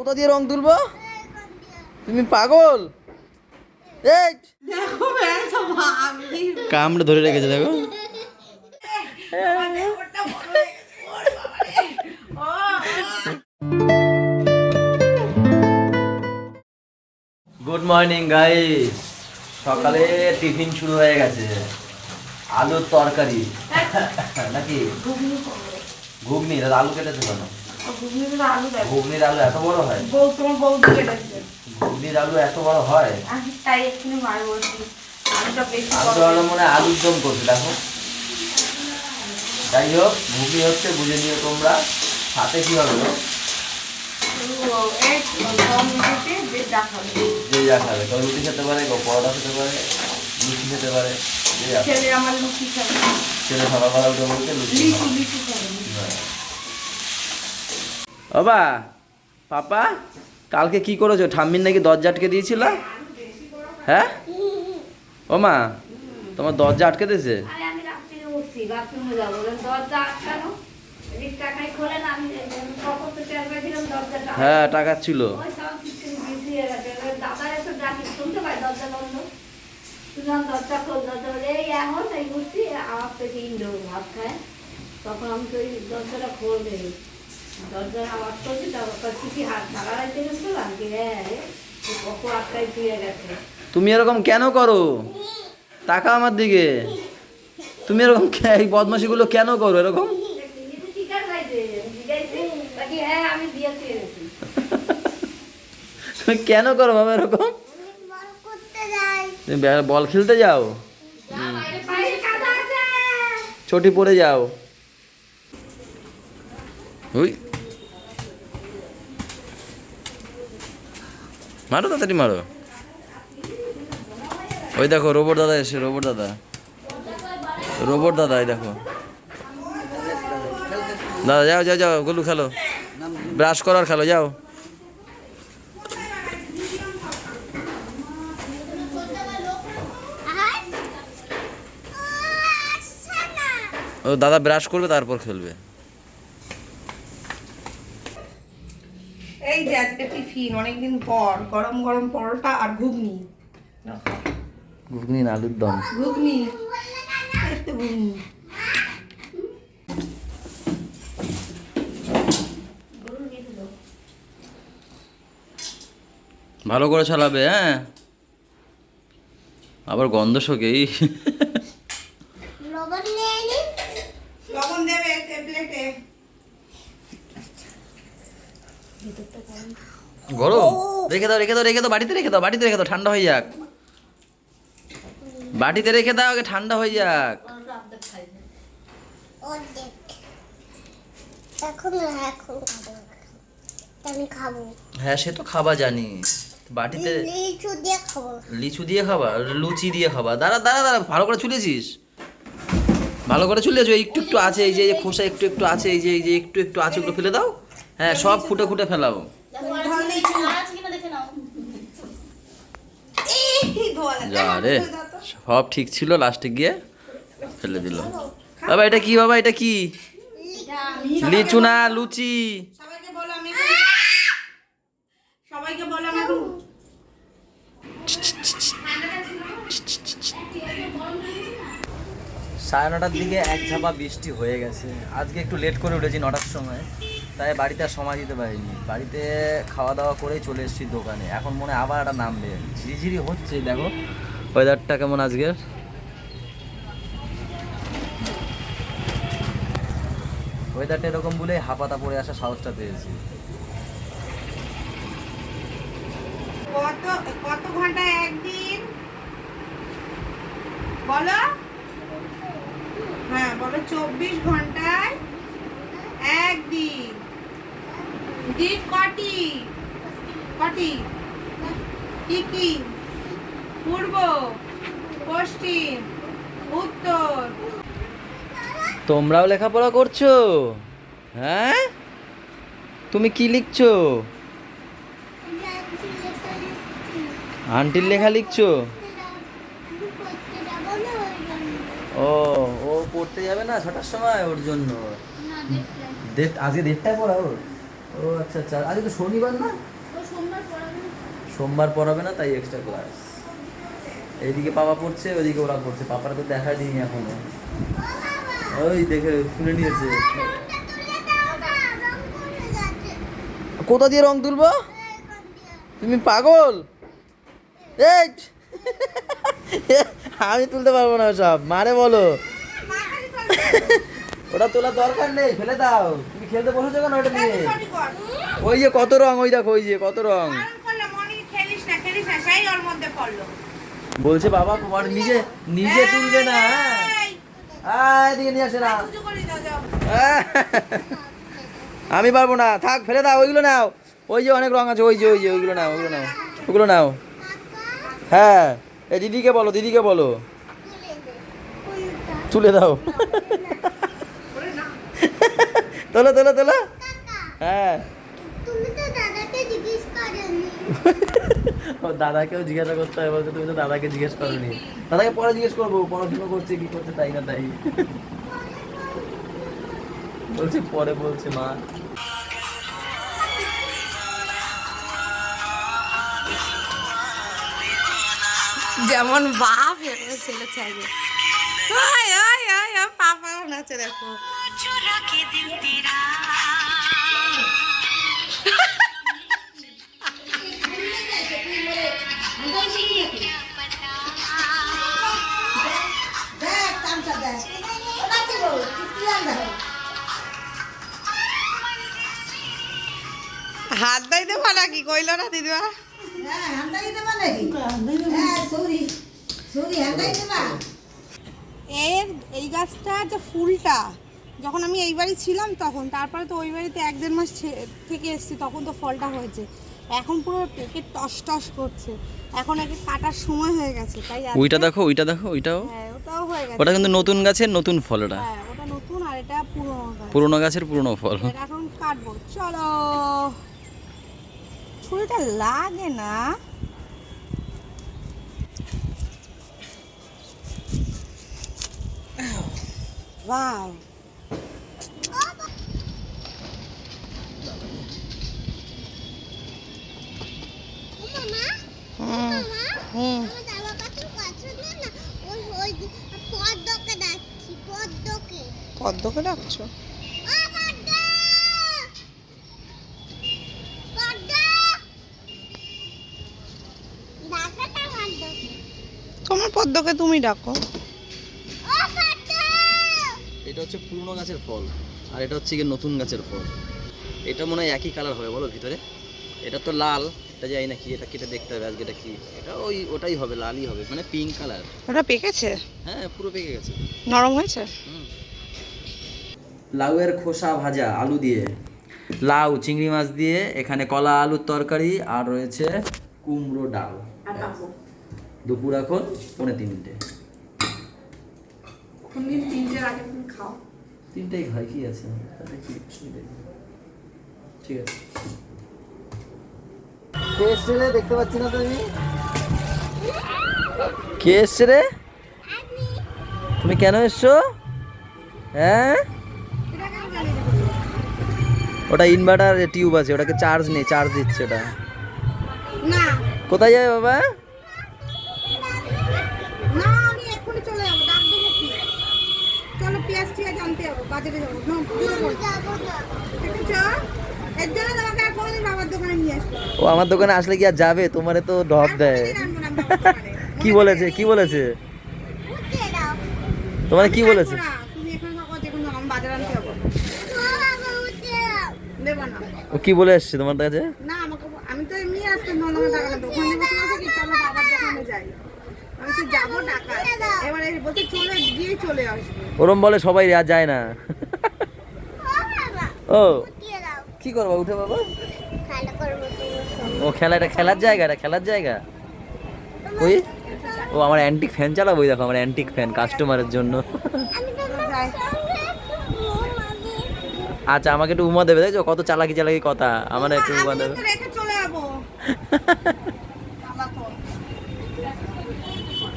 কোথা দিয়ে রং তুলবো? তুমি পাগল? কামড়ে ধরে রেখেছে দেখো। গুড মর্নিং গাইস সকালে টিফিন শুরু হয়ে গেছে। আলুর তরকারি। নাকি? ঘুগনি দাদা আলু কেটেছে কেন? ঘুগনির আলু এত বড় হয়? তোমার বৌদি কেটেছে। ঘুগনির আলু এত বড় হয়? তাই এক্ষুনি মার বলছি। আলুটা বেশি আলু বড়। আলু মনে হয় আলুর দম করছে দেখো। যাই হোক ঘুগনি হচ্ছে বুঝে নিও তোমরা। সাথে কি হবে গো? ও, এই কম মিনিটে যে যা খাবে। কেউ রুটি খেতে পারে কেউ পরোটা খেতে পারে লুচি খেতে পারে। ছেলে আমার লুচি খাবে। ছেলে সকালবেলা উঠে বলছে লুচি লিচু খাব। বাবা পাপা কালকে কি করেছ? ঠাম্মির নাকি দরজা আটকে দিয়েছিল? হ্যাঁ? ও মা তোমার দরজা আটকে দিয়েছে? হ্যাঁ টাকা ছিল। খোল তখন আমি তো দরজাটা খোলবে দরজার আওয়াজ করছি তারপর কি হাত ঢাকা রাখতে গেছিলাম কি হ্যাঁ আটকায় দিয়ে গেছে? তুমি এরকম কেন করো? টাকা আমার দিকে। তুমি এরকম এই বদমাশিগুলো কেন করো এরকম? হ্যাঁ তুমি কেন করো বাবা এরকম? তুমি বল খেলতে যাও। চটি পড়ে যাও। ওই। মারো তাড়াতাড়ি মারো। ওই দেখো, রোবট দাদা এসে, রোবট দাদা। রোবট দাদা, এই দেখো। দাদা, যাও যাও যাও, গোলু খেলো। ব্রাশ করার খেলো, যাও। ও, দাদা ব্রাশ করবে, তারপর খেলবে। এই যে আজকে টিফিন অনেকদিন পর গরম গরম পরোটা আর ঘুগনি। ঘুগনি না আলুর দম। ঘুগনি। ঘুগনি। ভালো করে চালাবে হ্যাঁ? আবার গন্ধ শোকেই গরম? রেখে দাও রেখে দাও রেখে দাও বাড়িতে রেখে দাও বাড়িতে রেখে দাও, ঠান্ডা হয়ে যাক। বাটিতে রেখে দাও, আগে ঠান্ডা হয়ে যাক। হ্যাঁ সে তো খাবা জানি। বাটিতে লিচু দিয়ে খাব, লুচি দিয়ে খাবা। দাঁড়া দাঁড়া দাঁড়া, ভালো করে চুলেছিস ভালো করে চুলেছো একটু একটু আছে এই যে খোসা একটু একটু আছে, এই যে এই যে, একটু একটু আছে, ওগুলো ফেলে দাও। হ্যাঁ সব খুঁটে খুঁটে ফেলাও। যা রে সব ঠিক ছিল লাস্টে গিয়ে ফেলে দিল। বাবা এটা কি বাবা এটা কি? লিচু না লুচি। সবাইকে বলো আমি সবাইকে বলো আমি এখন সাড়ে নটার দিকে এক ঝাপা বৃষ্টি হয়ে গেছে। আজকে একটু লেট করে উঠেছি নটার সময়। তাই বাড়িতে আর সময় দিতে পারিনি। বাড়িতে খাওয়া দাওয়া করেই চলে এসেছি দোকানে। এখন মনে আবার একটা নামবে। ঝিরিঝিরি হচ্ছে, দেখো। ওয়েদারটা কেমন আজকের? ওয়েদারটা এরকম বলে হাপাতা পরে আসা সাহসটা পেয়েছি। কত কত একদিন? বলো? হ্যাঁ বলো, চব্বিশ ঘন্টায় একদিন। দিন কটি কটি কি কি? পূর্ব পশ্চিম উত্তর। তোমরাও লেখাপড়া করছ? হ্যাঁ? তুমি কি লিখছো? আন্টির লেখা লিখছো? ও ও পড়তে যাবে না ছটার সময় ওর জন্য? আজকে দেড়টায় পড়া ওর? ও আচ্ছা আচ্ছা। আজকে তো শনিবার না? সোমবার পড়াবে। না তাই এক্সট্রা ক্লাস এইদিকে পাপা পড়ছে ওইদিকে ওরা পড়ছে। পাপারা তো দেখা দিইনি এখনও। ওই দেখে শুনে নিয়েছে। কোথা দিয়ে রং তুলবো? তুমি পাগল? এই! আমি তুলতে পারব না সব মারে বলো। ওটা তোলার দরকার নেই ফেলে দাও। খেলতে বসেছো কেন নিয়ে? ওই যে কত রং ওই দেখো ওই যে কত রং। বলছে বাবা তোমার নিজে নিজে তুলবে না। এদিকে নিয়ে আসে না! আমি পারব না। থাক ফেলে দাও ওইগুলো নাও। ওই যে অনেক রং আছে ওই যে ওই যে ওইগুলো নাও ওইগুলো নাও ওগুলো নাও। হ্যাঁ এই দিদিকে বলো দিদিকে বলো। তুলে দাও। তোলো তোলো তোলো। হ্যাঁ। তুমি তো দাদাকে জিজ্ঞেস করেনি। ও দাদাকেও জিজ্ঞাসা করতে হবে বলতে তুমি তো দাদাকে জিজ্ঞেস করনি। দাদাকে পরে জিজ্ঞেস করব পড়াশোনা করছে কি করছে তাই না তাই? বলছে পরে বলছে মা। যেমন বাপ এরকম ছেলে চাইবে নাচে দেখো। হাত দাই দেবো নাকি? কইলো না দিদিমা। এর এই গাছটা যে ফুলটা যখন আমি এই বাড়ি ছিলাম তখন তারপরে তো ওই বাড়িতে এক দেড় মাস থেকে এসেছি তখন তো ফলটা হয়েছে। এখন পুরো পেকে টস টস করছে। এখন একে কাটার সময় হয়ে গেছে তাই ওইটা দেখো ওইটা দেখো ওইটাও। হ্যাঁ ওটাও হয়ে গেছে। ওটা কিন্তু নতুন গাছের নতুন ফল ওটা। হ্যাঁ ওটা নতুন আর এটা পুরনো গাছ। পুরোনো গাছের পুরোনো ফল। এখন কাটবো। চলো। ছুরিটা লাগে না Wow. মামা হুম মামা হুম আমার জামা কাপড় পছন্দ না ওই ওই পদ্মকে ডাকছি পদ্মকে পদ্মকে ডাকছো ও পদ্ম পদ্ম ডাকাটা পদ্মকে তোমার পদ্মকে তুমি ডাকো। এটা হচ্ছে পুরনো গাছের ফল আর এটা হচ্ছে গিয়ে নতুন গাছের ফল। এটা মনে হয় একই কালার হবে বলো ভিতরে। এটা তো লাল এটা যাই না কি এটা কেটে দেখতে হবে আজকে এটা কি। এটা ওই ওটাই হবে লালই হবে মানে পিঙ্ক কালার ওটা পেকেছে? হ্যাঁ পুরো পেকে গেছে। নরম হয়েছে? লাউয়ের খোসা ভাজা আলু দিয়ে। লাউ চিংড়ি মাছ দিয়ে এখানে কলা আলুর তরকারি আর রয়েছে কুমড়ো ডাল। দুপুর এখন পৌনে তিনটে। কোনদিন তিনটে আগে খাও। তিনটেই খাই কি আছে। ঠিক আছে। কে এসছে রে? দেখতে পাচ্ছি না তুমি। কে এসছে রে? তুমি কেন এসছো? হ্যাঁ? ওটা ইনভার্টার টিউব আছে ওটাকে চার্জ নেই চার্জ দিচ্ছে ওটা। কোথায় যাবে বাবা? পেঁয়াজ টিয়াজ আনতে যাব বাজারে যাব। না পুজো করব যাব না দেখেছ? এর জন্য তোমাকে আর কোনোদিন বাবার দোকানে নিয়ে আসব ও আমার দোকানে আসলে কি আর যাবে? তোমারে তো ঢপ দেয়। কি বলেছে? কি বলেছে? তোমার কি বলেছে? ও কি বলে এসছে তোমার কাছে? না আমাকে আমি তো এমনি আসতে টাকা লাগবে ওখানে বসে বসে কি চলো বাবার দোকানে যাই আমি যাব টাকা এবারে বলছে চলে গিয়ে চলে আসবে। ওরম বলে সবাই আর যায় না। ও কি করব? উঠে বাবা। ও খেলা এটা খেলার জায়গা এটা খেলার জায়গা? ওই ও আমার অ্যান্টিক ফ্যান চালাবো ওই দেখো আমার অ্যান্টিক ফ্যান কাস্টমারের জন্য। আচ্ছা আমাকে একটু উমা দেবে দেখছ? কত চালাকি চালাকি কথা। আমার একটু উমা দেবে তো রেখে চলে যাব আল্লাহ তো।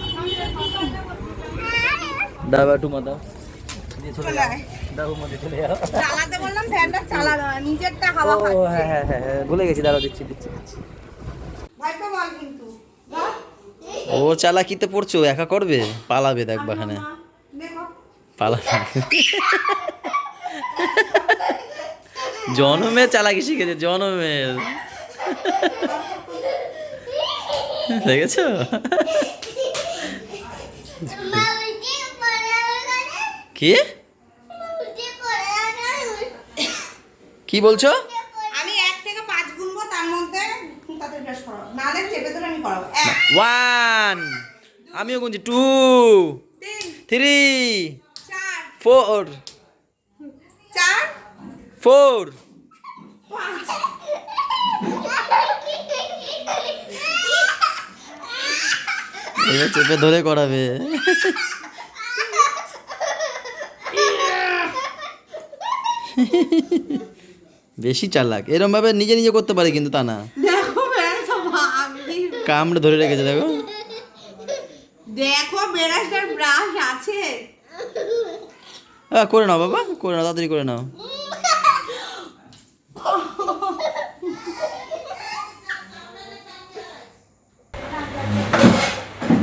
দাও একটু উমা দাও দিয়ে চলে চলে যাও। আয় দাও মধ্যে চলে যাও চালাতে বললাম ফ্যানটা চালানো না, নিজেরটা হাওয়া ও খাচ্ছে হ্যাঁ হ্যাঁ হ্যাঁ হ্যাঁ, ভুলে গেছি দাঁড়াও দিচ্ছি দিচ্ছি। ও চালাকিতে পড়ছো একা করবে? পালাবে দেখবা এখানে পালাবে। জনমে চালাকি শিখেছে জনমের। দেখেছ? মা কি? কি বলছো? আমি এক থেকে পাঁচ গুনবো তার মধ্যে ব্রাশ করাবো। নাহলে চেপে ধরে আমি করাবো। ওয়ান। আমিও গুনছি। Two three four. চার ফোর। এবার চেপে ধরে করাবে। বেশি চালাক। এরম ভাবে নিজে নিজে করতে পারে কিন্তু তা না। কামড়ে ধরে রেখেছে দেখো। দেখো ব্রাশ আছে। করে নাও বাবা করে নাও তাড়াতাড়ি করে নাও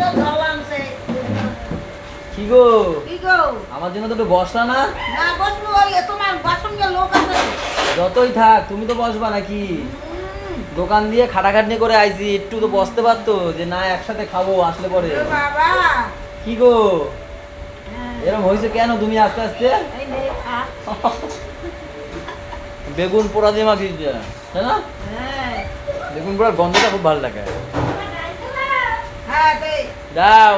তো ধরলাম সে কি গো কি গো আমার জন্য তো বসলা না? না বসবো ওই তোমার বাসন লোক আছে। যতই থাক তুমি তো বসবা নাকি? দোকান দিয়ে খাটাখাটনি করে আইছি একটু তো বসতে পারতো যে না একসাথে খাব আসলে পরে। বাবা। কি গো? এরকম হয়েছে কেন তুমি আস্তে আস্তে? বেগুন পোড়া দিয়ে মাখিয়েছে তাই না? হ্যাঁ। বেগুন পোড়ার গন্ধটা খুব ভালো লাগে। হ্যাঁ দাও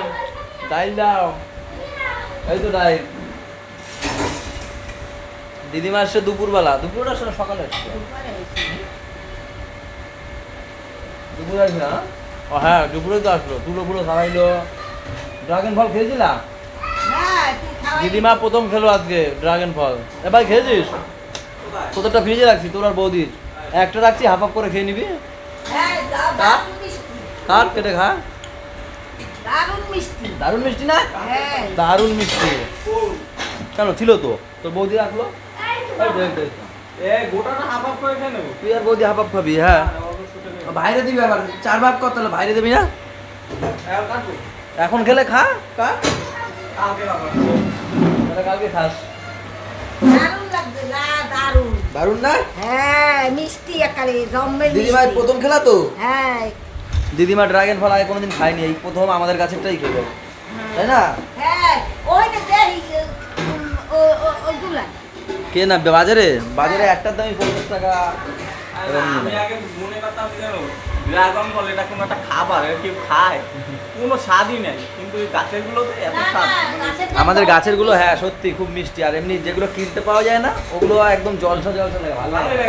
ডাইল দাও। এই তো দিদিমা আসছে দুপুরবেলা। দুপুর আসছে না সকালে আসছে দুপুরে আসবে না? ও হ্যাঁ দুপুরে তো আসলো। দুটো পুরো খাওয়াইলো। ড্রাগন ফল খেয়েছিলা দিদিমা প্রথম খেলো আজকে ড্রাগন ফল এবার খেয়েছিস কতটা ফ্রিজে রাখছি তোর আর বৌদির। একটা রাখছি হাফ হাফ করে খেয়ে নিবি। হ্যাঁ কার কেটে খা। দারুণ মিষ্টি। দারুণ মিষ্টি না? হ্যাঁ। দারুণ মিষ্টি। কেন ছিল তো? তোর বৌদি রাখল? এই দেখ, দেখ। তুই আর বৌদি হাফ হাফ খাবি হ্যাঁ? বাইরে দিবি আবার। চার ভাগ কর বাইরে দিবি না এখন খেলে খা কালকে খাস। দারুণ না দারুণ। দারুণ না? হ্যাঁ মিষ্টি একারে প্রথম খেলা তো? হ্যাঁ। দিদিমা ড্রাগন ফল আগে কোনোদিন খায়নি এই প্রথম আমাদের কাছেরটাই খেলো তাই না? হ্যাঁ ওইটা দেই ও ও- ওইগুলা কে না বাজারে? বাজারে একটার দামই পঞ্চাশ টাকা। আমি আগে মনে করতাম কি ড্রাগন ফল এটা কোনো একটা খাবার এর কেউ খায়। কোনো স্বাদই নেই কিন্তু এই গাছের গুলোতে এত স্বাদ। আমাদের গাছেরগুলো হ্যাঁ সত্যি খুব মিষ্টি। আর এমনি যেগুলো কিনতে পাওয়া যায় না ওগুলো একদম জলসা জলসা লাগে ভালো লাগে।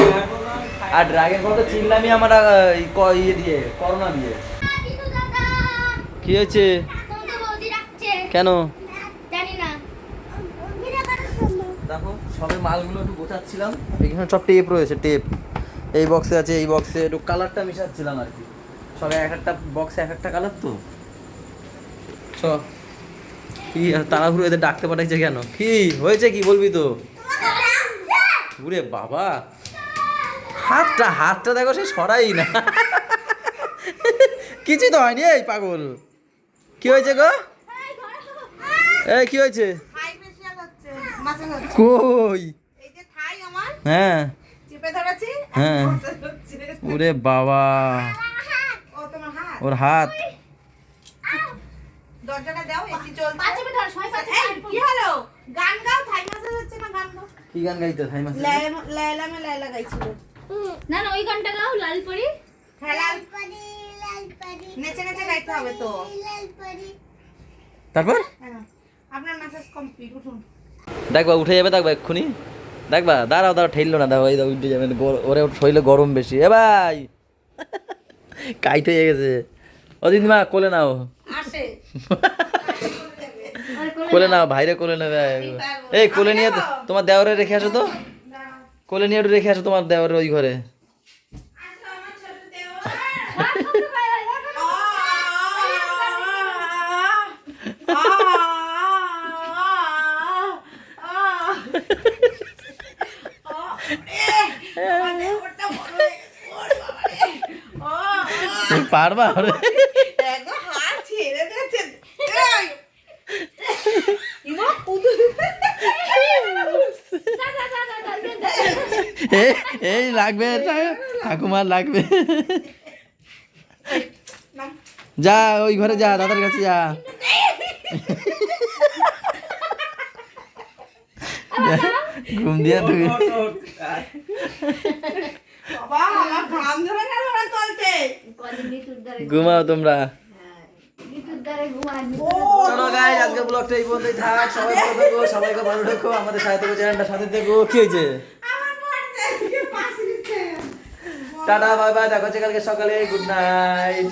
আর ড্রাগন ফল তো চিনলামই আমরা ইয়ে দিয়ে, করোনা দিয়ে। কি হয়েছে? কেন? দেখো, সবে মালগুলো একটু গোছাচ্ছিলাম। এখানে সব টেপ রয়েছে টেপ এই বক্সে আছে, এই বক্সে একটু কালারটা মিশাচ্ছিলাম আর কি। সবে এক একটা বক্সে এক একটা কালার তো। চ। কি তাড়াহুড়ো এদের ডাকতে পাঠাইছে কেন? কি, হয়েছে কি বলবি তো? ঘুরে বাবা! হাতটা হাতটা দেখো সে সরাই না। কিছুই তো হয়নি এই পাগল। কি হয়েছে গো? এই কি হয়েছে? কই? হ্যাঁ। হ্যাঁ। ওরে বাবা। ওর হাত। কি গান গাও? থাই গাইতে? মাসে? লাইলা লাইলা মে লাইলা গাইছিল। না না ওই গানটা গাও লাল পরি খেলা লাল পরি লাল পরি নেচে নেচে গাইতে হবে তো। লাল পরি তারপর? হ্যাঁ। আপনার মাসেজ কমপ্লিট উঠুন। দেখবা উঠে যাবে দেখবা এক্ষুনি। দেখবা দাঁড়াও দাঁড়াও ঠেললো না দাও এই দাও উঠে যাবে। ওরে শরীরে গরম বেশি। এ ভাই! কাইতে হয়ে গেছে। ও দিদিমা কোলে নাও। কোলে নাও ভাইরে কোলে নেবে। এই কোলে নিয়ে তো- তোমার দেওয়ারে রেখে আসো তো। কোলে নিয়ে রেখে আসো তোমার দেওয়ার ওই ঘরে পারবা এই- লাগবে ঠাকুমার লাগবে। যা ওই ঘরে যা দাদার কাছে যা। ঘুম দিয়া তুই ঘুমাও তোমরা। চলো গাইজ আজকে ব্লগটা এই পর্যন্তই থাক। সবাই ভালো থেকো সবাইকে ভালো রেখো আমাদের সাথে থেকো চ্যানেলটা সাথে থেকো। কি হয়েছে? টাটা বাই বাই দেখা হচ্ছে কালকে সকালে গুড নাইট।